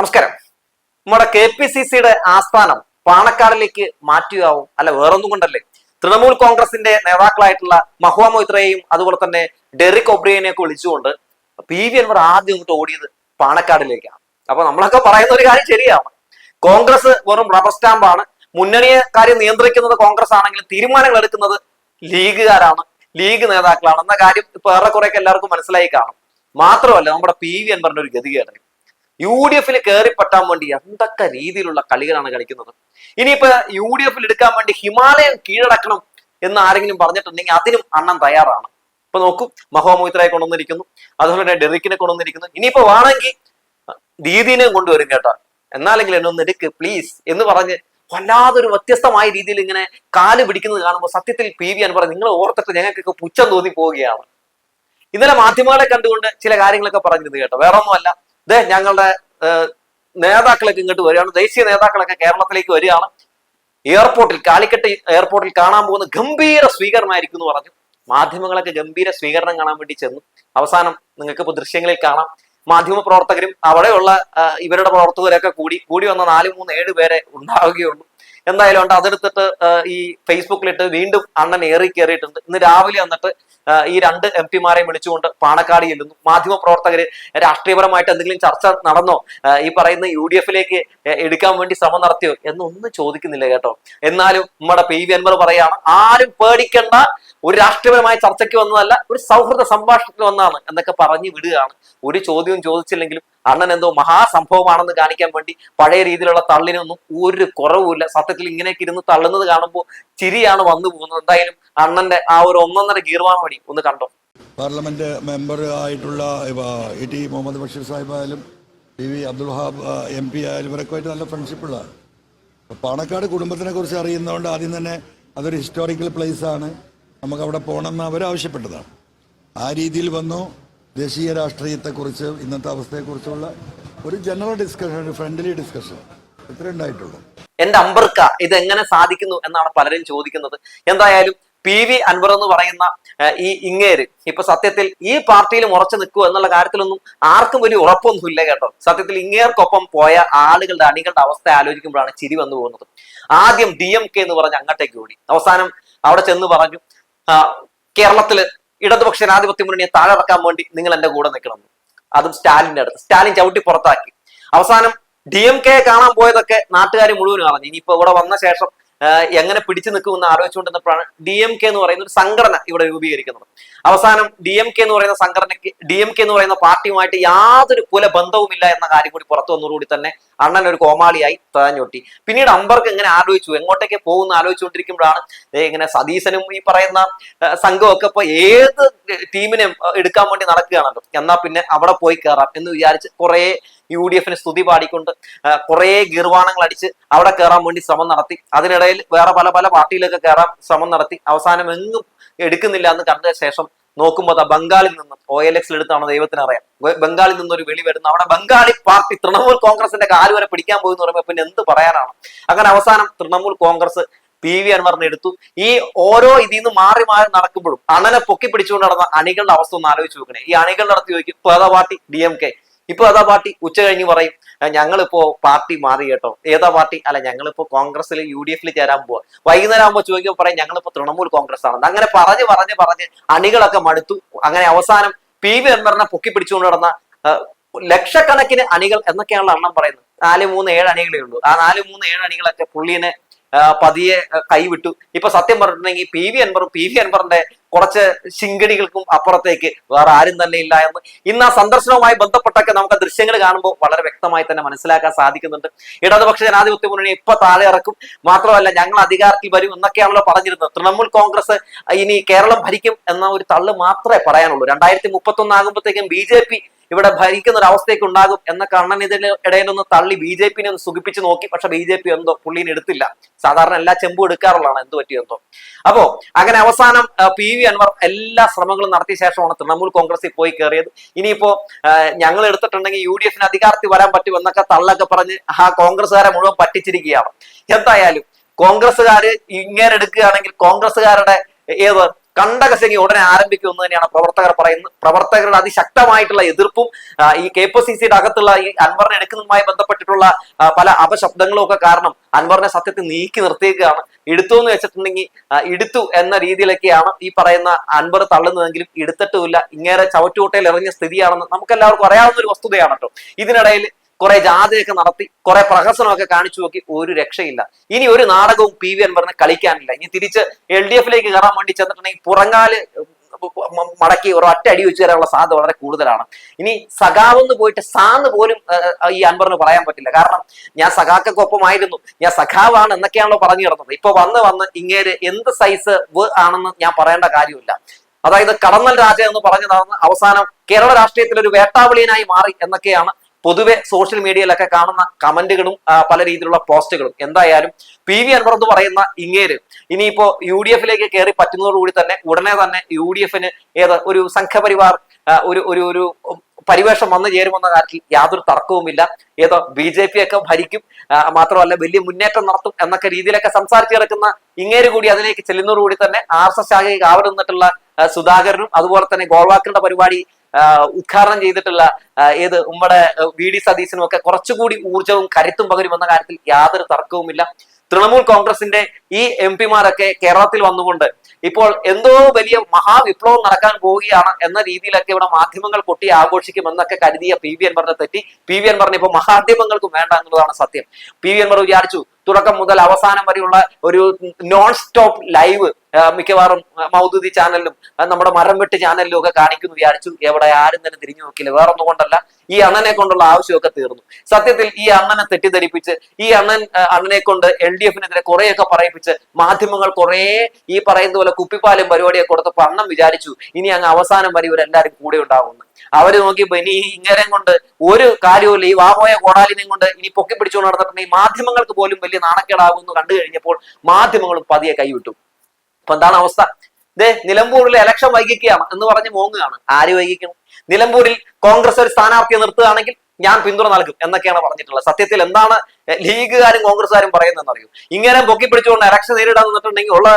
നമസ്കാരം. നമ്മുടെ K P C സിയുടെ ആസ്ഥാനം പാണക്കാടിലേക്ക് മാറ്റുകയാവും അല്ല വേറൊന്നും കൊണ്ടല്ലേ? തൃണമൂൽ കോൺഗ്രസിന്റെ നേതാക്കളായിട്ടുള്ള മഹുവ മൊയ്ത്രയെയും അതുപോലെ തന്നെ ഡെറിക് ഒബ്രിയനെയും ഒക്കെ വിളിച്ചുകൊണ്ട് പി വി അൻവർ ആദ്യം ഇങ്ങോട്ട് ഓടിയത് പാണക്കാടിലേക്കാണ്. അപ്പൊ നമ്മളൊക്കെ പറയുന്ന ഒരു കാര്യം ശരിയാണ്. കോൺഗ്രസ് വെറും റബ്ബർ സ്റ്റാമ്പാണ് മുന്നണിയെ കാര്യം നിയന്ത്രിക്കുന്നത് കോൺഗ്രസ് ആണെങ്കിലും തീരുമാനങ്ങൾ എടുക്കുന്നത് ലീഗുകാരാണ്. ലീഗ് നേതാക്കളാണ്. എന്ന കാര്യം ഇപ്പൊ ഏറെക്കുറെയൊക്കെ എല്ലാവർക്കും മനസ്സിലായി കാണും. മാത്രമല്ല നമ്മുടെ പി വി അൻവറിന്റെ ഒരു ഗതികേട്. യു ഡി എഫിൽ കയറിപ്പറ്റാൻ വേണ്ടി എന്തൊക്കെ രീതിയിലുള്ള കളികളാണ് കളിക്കുന്നത്? ഇനിയിപ്പോ യു ഡി എഫിൽ എടുക്കാൻ വേണ്ടി ഹിമാലയൻ കീഴടക്കണം എന്ന് ആരെങ്കിലും പറഞ്ഞിട്ടുണ്ടെങ്കിൽ അതിനും അണ്ണൻ തയ്യാറാണ്. ഇപ്പൊ നോക്കൂ മഹോമോയിത്രയെ കൊണ്ടുവന്നിരിക്കുന്നു. അതുപോലെ തന്നെ ഡെറിക്കിനെ കൊണ്ടുവന്നിരിക്കുന്നു. ഇനിയിപ്പോ വേണമെങ്കിൽ ദീദീനെ കൊണ്ടുവരും കേട്ടോ. എന്നാലെങ്കിലും എന്നെ ഒന്ന് എടുക്ക് പ്ലീസ് എന്ന് പറഞ്ഞ് വല്ലാതൊരു വ്യത്യസ്തമായ രീതിയിൽ ഇങ്ങനെ കാൽ പിടിക്കുന്നത് കാണുമ്പോൾ സത്യത്തിൽ പി വി അൻവർ നിങ്ങൾ ഓർത്തിട്ട് ഞങ്ങൾക്കൊക്കെ പുച്ഛം തോന്നി പോവുകയാണ്. ഇന്നലെ മാധ്യമങ്ങളെ കണ്ടുകൊണ്ട് ചില കാര്യങ്ങളൊക്കെ പറഞ്ഞിരുന്നു കേട്ടോ. വേറെ ഒന്നുമല്ല ദേ ഞങ്ങളുടെ നേതാക്കളൊക്കെ ഇങ്ങോട്ട് വരികയാണ്. ദേശീയ നേതാക്കളൊക്കെ കേരളത്തിലേക്ക് വരികയാണ്. എയർപോർട്ടിൽ കാലിക്കട്ട് എയർപോർട്ടിൽ കാണാൻ പോകുന്ന ഗംഭീര സ്വീകരണമായിരിക്കും എന്ന് പറഞ്ഞു. മാധ്യമങ്ങളൊക്കെ ഗംഭീര സ്വീകരണം കാണാൻ വേണ്ടി ചെന്നു. അവസാനം നിങ്ങൾക്ക് ഇപ്പോൾ ദൃശ്യങ്ങളിൽ കാണാം. മാധ്യമ പ്രവർത്തകരും അവിടെയുള്ള ഇവരുടെ പ്രവർത്തകരൊക്കെ കൂടി കൂടി വന്ന നാല് മൂന്ന് ഏഴ് പേരെ ഉണ്ടാവുകയുള്ളൂ. എന്തായാലും ഉണ്ട്. അതെടുത്തിട്ട് ഈ ഫേസ്ബുക്കിലിട്ട് വീണ്ടും അണ്ണൻ ഏറി കയറിയിട്ടുണ്ട് ഇന്ന് രാവിലെ വന്നിട്ട് ഈ രണ്ട് എം പിമാരെയും വിളിച്ചുകൊണ്ട് പാണക്കാട് ചെല്ലുന്നു. മാധ്യമ പ്രവർത്തകര് രാഷ്ട്രീയപരമായിട്ട് എന്തെങ്കിലും ചർച്ച നടന്നോ? ഈ പറയുന്ന യു ഡി എഫിലേക്ക് എടുക്കാൻ വേണ്ടി ശ്രമം നടത്തിയോ? എന്നൊന്നും ചോദിക്കുന്നില്ല കേട്ടോ. എന്നാലും നമ്മുടെ പി വി അൻവർ പറയാണ് ആരും പേടിക്കേണ്ട. ഒരു രാഷ്ട്രീയപരമായ ചർച്ചയ്ക്ക് വന്നതല്ല ഒരു സൗഹൃദ സംഭാഷണത്തിൽ വന്നാണ് എന്നൊക്കെ പറഞ്ഞു വിടുകയാണ്. ഒരു ചോദ്യവും ചോദിച്ചില്ലെങ്കിലും അണ്ണൻ എന്തോ മഹാസംഭവമാണെന്ന് കാണിക്കാൻ വേണ്ടി പഴയ രീതിയിലുള്ള തള്ളിനൊന്നും ഒരു കുറവുമില്ല. സത്യത്തിൽ ഇങ്ങനെയൊക്കെ ഇരുന്ന് തള്ളുന്നത് കാണുമ്പോൾ ചിരിയാണ് വന്നു പോകുന്നത്. എന്തായാലും അണ്ണന്റെ ആ ഒരു ഒന്നൊന്നര ഗീർവാണ് വഴി ഒന്ന് കണ്ടോ? പാർലമെന്റ് മെമ്പർ ആയിട്ടുള്ള മുഹമ്മദ് ബഷീർ സാഹിബ് ആയാലും T V Abdul Wahab M P ആയാലും ഇവരൊക്കെ ആയിട്ട് നല്ല ഫ്രണ്ട്ഷിപ്പ് ഉള്ളതാണ്. പാണക്കാട് കുടുംബത്തിനെ കുറിച്ച് അറിയുന്നതുകൊണ്ട് ആദ്യം തന്നെ അതൊരു ഹിസ്റ്റോറിക്കൽ പ്ലേസ് ആണ്. നമുക്ക് അവിടെ പോകണമെന്ന് അവരാവശ്യപ്പെട്ടതാണ്. ആ രീതിയിൽ വന്നു. ദേശീയ രാഷ്ട്രീയത്തെക്കുറിച്ച് ഇന്നത്തെ അവസ്ഥയെക്കുറിച്ചുള്ള ഒരു ജനറൽ ഡിസ്കഷൻ ഒരു ഫ്രണ്ട്ലി ഡിസ്കഷൻ ഇത്രേ ഉണ്ടായിട്ടുള്ളൂ. എന്റെ അമ്പർക്ക ഇത് എങ്ങനെ സാധിക്കുന്നു എന്നാണ് പലരും ചോദിക്കുന്നത്. എന്തായാലും പി വി അൻവർ എന്ന് പറയുന്ന ഈ ഇങ്ങേര് ഇപ്പൊ സത്യത്തിൽ ഈ പാർട്ടിയിൽ ഉറച്ചു നിൽക്കൂ എന്നുള്ള കാര്യത്തിലൊന്നും ആർക്കും വലിയ ഉറപ്പൊന്നുമില്ല കേട്ടോ. സത്യത്തിൽ ഇങ്ങേർക്കൊപ്പം പോയ ആളുകളുടെ അണികളുടെ അവസ്ഥ ആലോചിക്കുമ്പോഴാണ് ചിരി വന്നു പോകുന്നത്. ആദ്യം ഡി എം കെ എന്ന് പറഞ്ഞ് അങ്ങോട്ടേക്ക് ഓടി. അവസാനം അവിടെ ചെന്ന് പറഞ്ഞു ആ, കേരളത്തിൽ ഇടതുപക്ഷ ജനാധിപത്യ മുന്നണിയെ താഴെറക്കാൻ വേണ്ടി നിങ്ങൾ എന്റെ കൂടെ നിൽക്കണം. അതും സ്റ്റാലിന്റെ അടുത്ത്. സ്റ്റാലിൻ ചവിട്ടി പുറത്താക്കി. അവസാനം ഡി എം കെ കാണാൻ പോയതൊക്കെ നാട്ടുകാർ മുഴുവനും അറിഞ്ഞു. ഇനിയിപ്പോ ഇവിടെ വന്ന ശേഷം എങ്ങനെ പിടിച്ചു നിൽക്കുമെന്ന് ആലോചിച്ചുകൊണ്ടിരുന്നപ്പോഴാണ് ഡി എം കെ എന്ന് പറയുന്ന ഒരു സംഘടന ഇവിടെ രൂപീകരിക്കുന്നത്. അവസാനം ഡി എം കെ എന്ന് പറയുന്ന സംഘടനയ്ക്ക് ഡി എം കെ എന്ന് പറയുന്ന പാർട്ടിയുമായിട്ട് യാതൊരു കുല ബന്ധവുമില്ല എന്ന കാര്യം കൂടി പുറത്തു വന്നതോടുകൂടി തന്നെ അണ്ണൻ ഒരു കോമാളിയായി തഴഞ്ഞൊട്ടി പിന്നീട് അമ്പർക്ക് എങ്ങനെ ആലോചിച്ചു എങ്ങോട്ടേക്ക് പോകുന്ന ആലോചിച്ചുകൊണ്ടിരിക്കുമ്പോഴാണ് ഇങ്ങനെ സതീശനും ഈ പറയുന്ന സംഘമൊക്കെ ഇപ്പൊ ഏത് ടീമിനെ എടുക്കാൻ വേണ്ടി നടക്കുകയാണല്ലോ. എന്നാ പിന്നെ അവിടെ പോയി കയറാം എന്ന് വിചാരിച്ച് കുറെ യു ഡി എഫിന് സ്തുതി പാടിക്കൊണ്ട് കുറേ ഗീർവാണങ്ങൾ അടിച്ച് അവിടെ കയറാൻ വേണ്ടി ശ്രമം നടത്തി. അതിനിടയിൽ വേറെ പല പല പാർട്ടിയിലൊക്കെ കയറാൻ ശ്രമം നടത്തി. അവസാനം എങ്ങും എടുക്കുന്നില്ല എന്ന് കണ്ട ശേഷം നോക്കുമ്പോൾ അതാ ബംഗാളിൽ നിന്നും ഒ എൽ എക്സിൽ എടുത്താണ് ദൈവത്തിന് അറിയാം. ബംഗാളിൽ നിന്നൊരു വെളി വരുന്നു. അവിടെ ബംഗാളി പാർട്ടി തൃണമൂൽ കോൺഗ്രസിന്റെ കാൽ വരെ പിടിക്കാൻ പോയി എന്ന് പറയുമ്പോൾ പിന്നെ എന്ത് പറയാനാണ്? അങ്ങനെ അവസാനം തൃണമൂൽ കോൺഗ്രസ് പി വി അൻവറിനെ എടുത്തു. ഈ ഓരോ ഇതിൽ നിന്ന് മാറി മാറി നടക്കുമ്പോഴും അണനെ പൊക്കി പിടിച്ചുകൊണ്ട് നടന്ന അണികളുടെ അവസ്ഥ ഒന്ന് ആലോചിച്ച് നോക്കണേ. ഈ അണികളുടെ അടുത്ത് ചോദിക്കും പാർട്ടി ഡി എം കെ ഇപ്പൊ അതാ പാർട്ടി ഉച്ച കഴിഞ്ഞ് പറയും "ആ, ഞങ്ങളിപ്പോ പാർട്ടി മാറി കേട്ടോ. ഏതാ പാർട്ടി? അല്ല ഞങ്ങളിപ്പോ കോൺഗ്രസിൽ യു ഡി എഫിൽ ചേരാൻ പോവാ. വൈകുന്നേരം ആകുമ്പോൾ ചോദിക്കുമ്പോൾ പറയും ഞങ്ങളിപ്പോ തൃണമൂൽ കോൺഗ്രസ് ആണ് അങ്ങനെ പറഞ്ഞ് പറഞ്ഞ് പറഞ്ഞ് അണികളൊക്കെ മടുത്തു. അങ്ങനെ അവസാനം പി വി അൻവറിനെ പൊക്കി പിടിച്ചുകൊണ്ട് നടന്ന ലക്ഷക്കണക്കിന് അണികൾ എന്നൊക്കെയാണല്ലോ അണ്ണം പറയുന്നത്. നാല് മൂന്ന് ഏഴ് അണികളേ ഉള്ളൂ. ആ നാല് മൂന്ന് ഏഴ് അണികളൊക്കെ പുള്ളിനെ പതിയെ കൈവിട്ടു. ഇപ്പൊ സത്യം പറഞ്ഞിട്ടുണ്ടെങ്കിൽ പി വി അൻവറും പി വി അൻവറിന്റെ കുറച്ച് ശിങ്കടികൾക്കും അപ്പുറത്തേക്ക് വേറെ ആരും തന്നെ ഇല്ല എന്ന്. ഇന്ന് ആ സന്ദർശനവുമായി ബന്ധപ്പെട്ടൊക്കെ നമുക്ക് ദൃശ്യങ്ങൾ കാണുമ്പോൾ വളരെ വ്യക്തമായി തന്നെ മനസ്സിലാക്കാൻ സാധിക്കുന്നുണ്ട്. ഇടതുപക്ഷ ജനാധിപത്യ മുന്നണി ഇപ്പൊ താഴെ ഇറക്കും. മാത്രമല്ല ഞങ്ങൾ അധികാരത്തിൽ വരും എന്നൊക്കെയാണല്ലോ പറഞ്ഞിരുന്നത്. തൃണമൂൽ കോൺഗ്രസ് ഇനി കേരളം ഭരിക്കും എന്ന ഒരു തള്ളു മാത്രമേ പറയാനുള്ളൂ. രണ്ടായിരത്തി മുപ്പത്തി ഒന്ന് ആകുമ്പോഴത്തേക്കും ബി ജെ പി ഇവിടെ ഭരിക്കുന്ന ഒരു അവസ്ഥയൊക്കെ ഉണ്ടാകും എന്ന കണ്ണൻ ഇതിന് ഇടയിലൊന്ന് തള്ളി ബി ജെ പിനെ ഒന്ന് സുഖിപ്പിച്ച് നോക്കി. പക്ഷെ ബി ജെ പി എന്തോ പുള്ളീനെ എടുത്തില്ല. സാധാരണ എല്ലാ ചെമ്പും എടുക്കാറുള്ളതാണ്. എന്ത് പറ്റിയെന്തോ അപ്പോ അങ്ങനെ അവസാനം പി വി അൻവർ എല്ലാ ശ്രമങ്ങളും നടത്തിയ ശേഷമാണ് തൃണമൂൽ കോൺഗ്രസിൽ പോയി കയറിയത്. ഇനിയിപ്പോ ഞങ്ങൾ എടുത്തിട്ടുണ്ടെങ്കിൽ യു ഡി എഫിന് അധികാരത്തിൽ വരാൻ പറ്റും എന്നൊക്കെ തള്ളൊക്കെ പറഞ്ഞ് ആ കോൺഗ്രസ്സുകാരെ മുഴുവൻ പറ്റിച്ചിരിക്കുകയാണ്. എന്തായാലും കോൺഗ്രസ്സുകാര് ഇങ്ങനെ എടുക്കുകയാണെങ്കിൽ കോൺഗ്രസ്സുകാരുടെ ഏത് കണ്ടകശങ്ങി ഉടനെ ആരംഭിക്കുമെന്ന് തന്നെയാണ് പ്രവർത്തകർ പറയുന്നത് പ്രവർത്തകരുടെ അതിശക്തമായിട്ടുള്ള എതിർപ്പും ഈ കെ പി സി സിയുടെ അകത്തുള്ള ഈ അൻവറിനെ എടുക്കുന്നതുമായി ബന്ധപ്പെട്ടിട്ടുള്ള പല അപശബ്ദങ്ങളും ഒക്കെ കാരണം അൻവറിനെ സത്യത്തിൽ നീക്കി നിർത്തിയേക്കുകയാണ് എടുത്തു എന്ന് വെച്ചിട്ടുണ്ടെങ്കിൽ എടുത്തു എന്ന രീതിയിലൊക്കെയാണ് ഈ പറയുന്ന അൻവർ തള്ളുന്നതെങ്കിലും എടുത്തിട്ടുമില്ല. ഇങ്ങേറെ ചവറ്റുകൂട്ടയിൽ ഇറങ്ങിയ സ്ഥിതിയാണെന്ന് നമുക്ക് എല്ലാവർക്കും അറിയാവുന്ന ഒരു വസ്തുതയാണ് കേട്ടോ. ഇതിനിടയിൽ കുറെ ജാഥയൊക്കെ നടത്തി കുറെ പ്രഹസനമൊക്കെ കാണിച്ചു നോക്കി ഒരു രക്ഷയില്ല. ഇനി ഒരു നാടകവും പി വി അൻവറിന് കളിക്കാനില്ല. ഇനി തിരിച്ച് എൽ ഡി എഫിലേക്ക് കയറാൻ വേണ്ടി ചെന്നിട്ടുണ്ടെങ്കിൽ പുറങ്ങാൽ മടക്കി ഒരു ഒറ്റ അടി വെച്ച് തരാനുള്ള സാധ്യത വളരെ കൂടുതലാണ്. ഇനി സഖാവെന്ന് പോയിട്ട് സാന്ന് പോലും ഈ അൻവറിന് പറയാൻ പറ്റില്ല. കാരണം ഞാൻ സഖാക്കൊപ്പമായിരുന്നു ഞാൻ സഖാവാണ് എന്നൊക്കെയാണല്ലോ പറഞ്ഞു കിടന്നത് ഇപ്പൊ വന്ന് വന്ന് ഇങ്ങേര് എന്ത് സൈസ് ആണെന്ന് ഞാൻ പറയേണ്ട കാര്യമില്ല. അതായത് കടന്നൽ രാജ എന്ന് പറഞ്ഞതാണ് അവസാനം കേരള രാഷ്ട്രീയത്തിൽ ഒരു വേട്ടാവിളിയനായി മാറി എന്നൊക്കെയാണ് പൊതുവെ സോഷ്യൽ മീഡിയയിലൊക്കെ കാണുന്ന കമന്റുകളും പല രീതിയിലുള്ള പോസ്റ്റുകളും. എന്തായാലും പി വി അൻവർ എന്ന് പറയുന്ന ഇങ്ങേര് ഇനിയിപ്പോ യു ഡി എഫിലേക്ക് കയറി പറ്റുന്നതോടുകൂടി തന്നെ ഉടനെ തന്നെ യു ഡി എഫിന് ഏത് ഒരു സംഘപരിവാർ ഒരു ഒരു ഒരു പരിവേഷം വന്നു ചേരുമെന്ന കാര്യത്തിൽ യാതൊരു തർക്കവുമില്ല. ഏതോ ബി ജെ പി ഒക്കെ ഭരിക്കും മാത്രമല്ല വലിയ മുന്നേറ്റം നടത്തും എന്നൊക്കെ രീതിയിലൊക്കെ സംസാരിച്ചു കിടക്കുന്ന ഇങ്ങേര് കൂടി അതിലേക്ക് ചെല്ലുന്നതോടുകൂടി തന്നെ ആർ എസ് എസ് ശാഖയിൽ കാവലിന്നിട്ടുള്ള നിന്നിട്ടുള്ള സുധാകരനും അതുപോലെ തന്നെ ഗോൾവാക്കറുടെ പരിപാടി ഉദ്ഘാടനം ചെയ്തിട്ടുള്ള ഏത് നമ്മുടെ വി ഡി സതീശനും ഒക്കെ കുറച്ചുകൂടി ഊർജവും കരുത്തും പകരുമെന്ന കാര്യത്തിൽ യാതൊരു തർക്കവുമില്ല. തൃണമൂൽ കോൺഗ്രസിന്റെ ഈ എം പിമാരൊക്കെ കേരളത്തിൽ വന്നുകൊണ്ട് ഇപ്പോൾ എന്തോ വലിയ മഹാവിപ്ലവം നടക്കാൻ പോവുകയാണ് എന്ന രീതിയിലൊക്കെ ഇവിടെ മാധ്യമങ്ങൾ പൊട്ടി ആഘോഷിക്കും എന്നൊക്കെ കരുതിയ പി വി അൻവറിനെ തെറ്റി. പി വി അൻവറിന് ഇപ്പോൾ മാധ്യമങ്ങൾക്കും വേണ്ട എന്നുള്ളതാണ് സത്യം. പി വി അൻവർ വിചാരിച്ചു തുടക്കം മുതൽ അവസാനം വരെയുള്ള ഒരു നോൺ സ്റ്റോപ്പ് ലൈവ് മിക്കവാറും മൗദൂദി ചാനലിലും നമ്മുടെ മരം വെട്ട് ചാനലിലും ഒക്കെ കാണിക്കുന്നു വിചാരിച്ചു എവിടെ ആരും തന്നെ തിരിഞ്ഞു നോക്കില്ല വേറെ കൊണ്ടല്ല. ഈ അണ്ണനെ കൊണ്ടുള്ള ആവശ്യമൊക്കെ തീർന്നു. സത്യത്തിൽ ഈ അണ്ണനെ തെറ്റിദ്ധരിപ്പിച്ച് ഈ അണ്ണൻ അണ്ണനെ കൊണ്ട് എൽ ഡി എഫിനെതിരെ കുറെയൊക്കെ പറയിപ്പിച്ച് മാധ്യമങ്ങൾ കുറേ ഈ പറയുന്ന പോലെ കുപ്പിപ്പാലും പരിപാടിയൊക്കെ കൊടുത്തപ്പോൾ അണ്ണൻ വിചാരിച്ചു ഇനി അങ്ങ് അവസാനം വരെ ഇവരെല്ലാവരും കൂടെ ഉണ്ടാകുന്നു അവർ നോക്കിയപ്പോ ഇനി ഇങ്ങനെ കൊണ്ട് ഒരു കാര്യവുമില്ല. ഈ വാമോയ കോടാലിനെയും കൊണ്ട് ഇനി പൊക്കി പിടിച്ചുകൊണ്ട് നടന്നിട്ടുണ്ടെങ്കിൽ മാധ്യമങ്ങൾക്ക് പോലും വലിയ നാണക്കേടാകുമെന്ന് കണ്ടു കഴിഞ്ഞപ്പോൾ മാധ്യമങ്ങളും പതിയെ കൈവിട്ടു. അപ്പൊ എന്താണ് അവസ്ഥ? ദേ നിലമ്പൂരിൽ ഇലക്ഷൻ വൈകിക്കുകയാണ് എന്ന് പറഞ്ഞ് മോങ്ങുകയാണ്. ആര് വൈകിക്കണം നിലമ്പൂരിൽ കോൺഗ്രസ് ഒരു സ്ഥാനാർത്ഥിയെ നിർത്തുകയാണെങ്കിൽ ഞാൻ പിന്തുണ നൽകും എന്നൊക്കെയാണ് പറഞ്ഞിട്ടുള്ളത്. സത്യത്തിൽ എന്താണ് ലീഗുകാരും കോൺഗ്രസ്സുകാരും പറയുന്നതെന്ന് അറിയൂ? ഇങ്ങനെ പൊക്കി പിടിച്ചുകൊണ്ട് ഇലക്ഷൻ നേരിടാൻ നിന്നിട്ടുണ്ടെങ്കിൽ ഉള്ള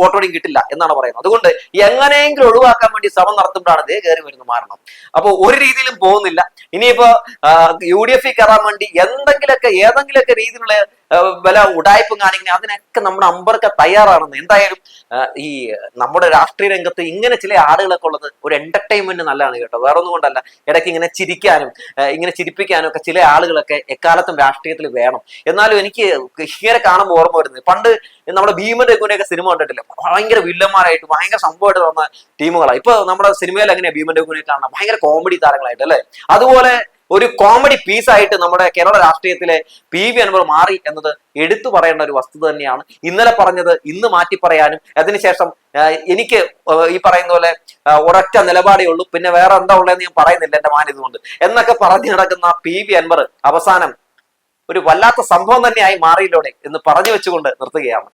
വോട്ടോടെയും കിട്ടില്ല എന്നാണ് പറയുന്നത്. അതുകൊണ്ട് എങ്ങനെയെങ്കിലും ഒഴിവാക്കാൻ വേണ്ടി ശ്രമം നടത്തുമ്പോഴാണ് ദേ കയറി വരുന്ന മാറണം അപ്പോൾ ഒരു രീതിയിലും പോകുന്നില്ല. ഇനിയിപ്പോ യു ഡി എഫിൽ കയറാൻ വേണ്ടി എന്തെങ്കിലുമൊക്കെ ഏതെങ്കിലുമൊക്കെ രീതിയിലുള്ള വില ഉടായ്പും കാണിക്കുന്ന അതിനൊക്കെ നമ്മുടെ അമ്പർക്ക തയ്യാറാണെന്ന്. എന്തായാലും ഈ നമ്മുടെ രാഷ്ട്രീയ രംഗത്ത് ഇങ്ങനെ ചില ആളുകളൊക്കെ ഉള്ളത് ഒരു എന്റർടൈൻമെന്റ് നല്ലതാണ് കേട്ടോ. വേറെ ഒന്നും കൊണ്ടല്ല. ഇടയ്ക്ക് ഇങ്ങനെ ചിരിക്കാനും ഇങ്ങനെ ചിരിപ്പിക്കാനും ഒക്കെ ചില ആളുകളൊക്കെ എക്കാലത്തും രാഷ്ട്രീയത്തിൽ വേണം. എന്നാലും എനിക്ക് ഇങ്ങനെ കാണുമ്പോൾ ഓർമ്മ വരുന്നത് പണ്ട് നമ്മുടെ ഭീമൻ രഘുവിനെയൊക്കെ സിനിമ കണ്ടിട്ടില്ല? ഭയങ്കര വില്ലന്മാരായിട്ട് ഭയങ്കര സംഭവമായിട്ട് വന്ന ടീമുകളാണ്. ഇപ്പൊ നമ്മുടെ സിനിമയിൽ എങ്ങനെയാ ഭീമൻ രഘുവിനെ കാണണം ഭയങ്കര കോമഡി താരങ്ങളായിട്ട് അല്ലെ? അതുപോലെ ഒരു കോമഡി പീസായിട്ട് നമ്മുടെ കേരള രാഷ്ട്രീയത്തിലെ പി വി അൻവർ മാറി എന്നത് എടുത്തു പറയേണ്ട ഒരു വസ്തുത തന്നെയാണ്. ഇന്നലെ പറഞ്ഞത് ഇന്ന് മാറ്റി പറയാനും അതിനുശേഷം എനിക്ക് ഈ പറയുന്ന പോലെ ഒരൊറ്റ നിലപാടേ ഉള്ളൂ. പിന്നെ വേറെ എന്താ ഉള്ളതെന്ന് ഞാൻ പറയുന്നില്ല എന്റെ മാന്യത കൊണ്ട്. എന്നൊക്കെ പറഞ്ഞു നടക്കുന്ന പി വി അൻവർ അവസാനം ഒരു വല്ലാത്ത സംഭവം തന്നെയായി മാറിയില്ലോടെ എന്ന് പറഞ്ഞു വെച്ചുകൊണ്ട് നിർത്തുകയാണ്.